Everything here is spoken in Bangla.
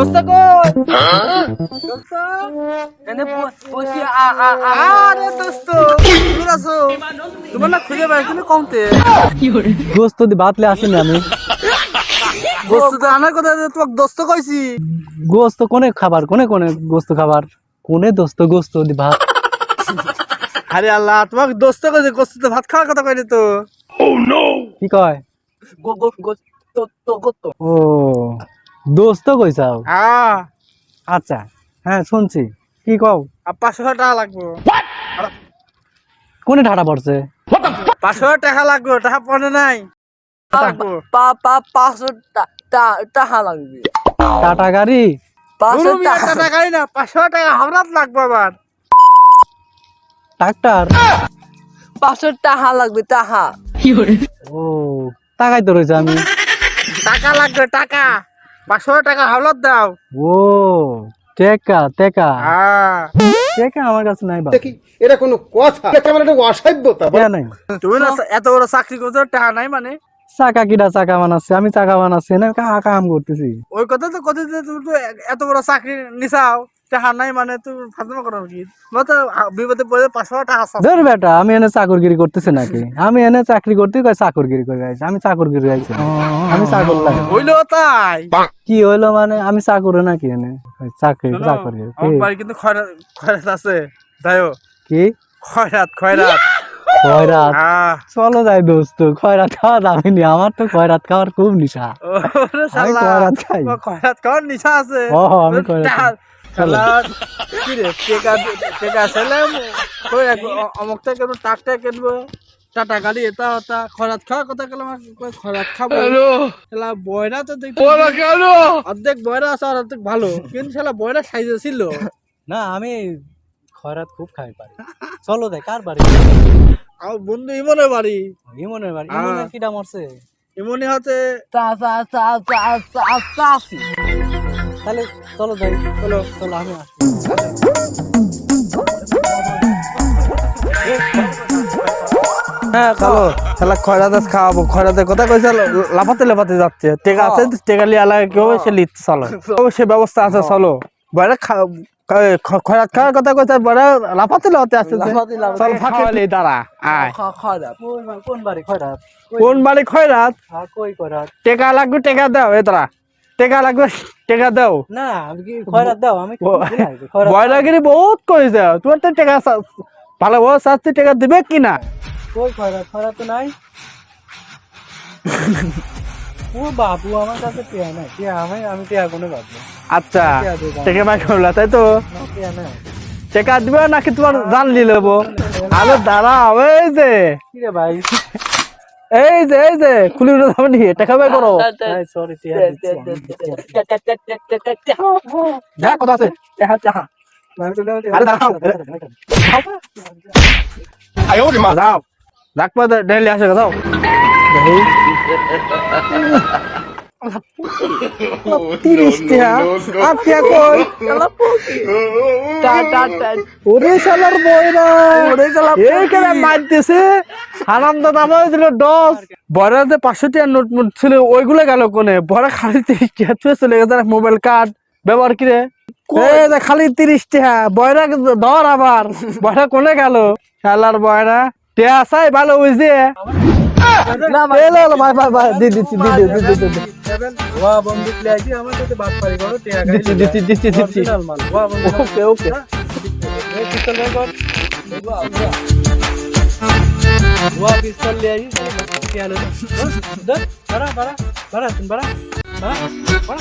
দোস্ত কই দোস্ত এনে বসি আ আ আরে দোস্ত! দূর আছো তোমার না খুঁজে পাইছিলে কমতে। গোস্ত দি ভাতলে আসেনি আমি। বস্তু তো আনার কথা তোমাকে দোস্ত কইছি। গোস্ত কোনে খাবার? কোনে কোনে গোস্ত খাবার? কোনে দোস্ত গোস্ত দি ভাত? আরে আল্লাহ তোমাকে দোস্ত কইছে গোস্ত তো ভাত খাওয়ার কথা কইনি তো। কি কয়? গো গো গো তো তো গো তো ও। দোস্ত কইছাও? হ্যাঁ। আচ্ছা হ্যাঁ শুনছি। কি কও? আর পাঁচশো টাকা লাগবে। কোনে ঠাটা পড়ছে? পাঁচশো টাকা লাগবে টাকা পড়ে নাই। পাঁচশো টাকা লাগবে। টাটা গাড়ি? পাঁচশো টাকা। টাকা না পাঁচশো টাকা হামরাত লাগবে আবার। ট্রাক্টর? পাঁচশো টাকা লাগবে টাকা। ও টাকাই তো রয়েছে আমি। টাকা লাগবে টাকা। পাঁচশো টাকা হাওলাত দাও। ও টেকা টেকা। হ্যাঁ। টেকা আমার কাছে নাই বাবা দেখি এটা কোনো কথা? এটা কেমন একটা অসভ্যতা নাই। তুমি না এত বড় চাকরি করছ টাকা নাই মানে? চাকা কিটা চাকা বানাচ্ছে আমি চাকা বানাচ্ছি না কাহা কাম করতেছি। ওই কথা তো কথা তুমি তো এত বড় চাকরি নিছাও। টাকা নাই মানে তুমি ফাজমা করো কি তোমার তো বিপদে পড়ে পাঁচশো টাকা চাও। ধর বেটা আমি এনে চাকরগিরি করতেছি নাকি? আমি এনে চাকরি করতে চাকরগিরি করে আইছি আমি চাকরগিরি আইছি আমি চাকর লাগে। হইল তাই। কি হইল মানে আমি চাকরে নাকি এনে? চাকরি চাকরি আমার কিন্তু খয়রাত খয়রাত আছে। তাইও কি? খয়রাত খয়রাত খয়রাত চলো যাই দোস্ত খয়রাত খাওয়া যাবে নি আমার তো খয়রাত খাওয়ার খুব নিশা খয়রাত খাই। খয়রাত খাওয়ার নিশা আছে। আমি খয়রাত টাকা- খাই। শালা, কি রে টেকা টেকা ছেলে কই এক- অ- অমুকটা কেন টাকটা কিনবো টাটা গাড়ি এটা ওটা। খরাত খাওয়ার কথা গেলাম খরাত খাব? শালা বয়রা তো দেখতে অর্ধেক বয়রা আছে আর অর্ধেক ভালো। কিন্তু শালা বয়রা সাইজে ছিল। না আমি খয়রাত খুব খাই পারি। চলো যাই কার বাড়ি? আর বন্ধু ইমনের বাড়ি। ইমনের বাড়ি। ইমনের কিটা মরছে ইমনি হতে চা চা চা চা চা চাষি তাহলে চলো যাই। চলো চলো আমি আসছি হ্যাঁ চলো। শালা খয়রাত খাওয়াবো। খয়রাতের কথা কইছে লাফাতে লাফাতে যাচ্ছে। টেকা আছে টেকা লিয়ে আলা কেউ সে লিখতে চলো। সে ব্যবস্থা আছে চলো। বয়রা খয়রাত খাওয়ার কথা কইছে বয়রা লাফাতে লাফাতে আসছে। চল ফাঁকে দাঁড়া আয়। কোন- কোন বাড়ি খয়রাত কোন বাড়ি খয়রাত খয়রাত টেকা লাগবে টেকা দাও এ তারা টেকা লাগবে টেকা দাও। না আমি কি খয়রাত দাও? আমি বহুত তোমার তো টেকা ভালো শাস্তি টেকা দিবে কি না? কই খয়রাত? খয়রাত তো নাই। ও বাবু আমার কাছে টিয়া নাই। টিয়া আমি আমি টিয়া কোনে বাবু আচ্ছা দেবো মাই করলা তাই তো? টিয়া নাই। টেকা দিবে নাকি তোমার জান নিয়ে নেব? আরে দাঁড়াও হবে যে। কি রে ভাই? এই যে এই যে খুলি উঠে যাবে নি টাকা বাই করো সরি। যা কথা আছে টাকা টাকা আরে দাঁড়াও যাও রাখবা ডেলি আসে যাও পাঁচশো টাকার নোট মোট ছিল ওইগুলো গেল কোনে? বড়া খালি তিরিশ টাকা ছুঁয়ে চলে গেছে মোবাইল কার্ড। ব্যবহার কিরে খালি তিরিশ টাকা বয়রা ধর আবার। বয়রা কোনে গেল? খেলার বয়রা। সাই ভালো বুঝছে ওকে ওকে हुआ पिस्टल ले आई क्या लो उधर बड़ा बड़ा बड़ा तुम बड़ा बड़ा बड़ा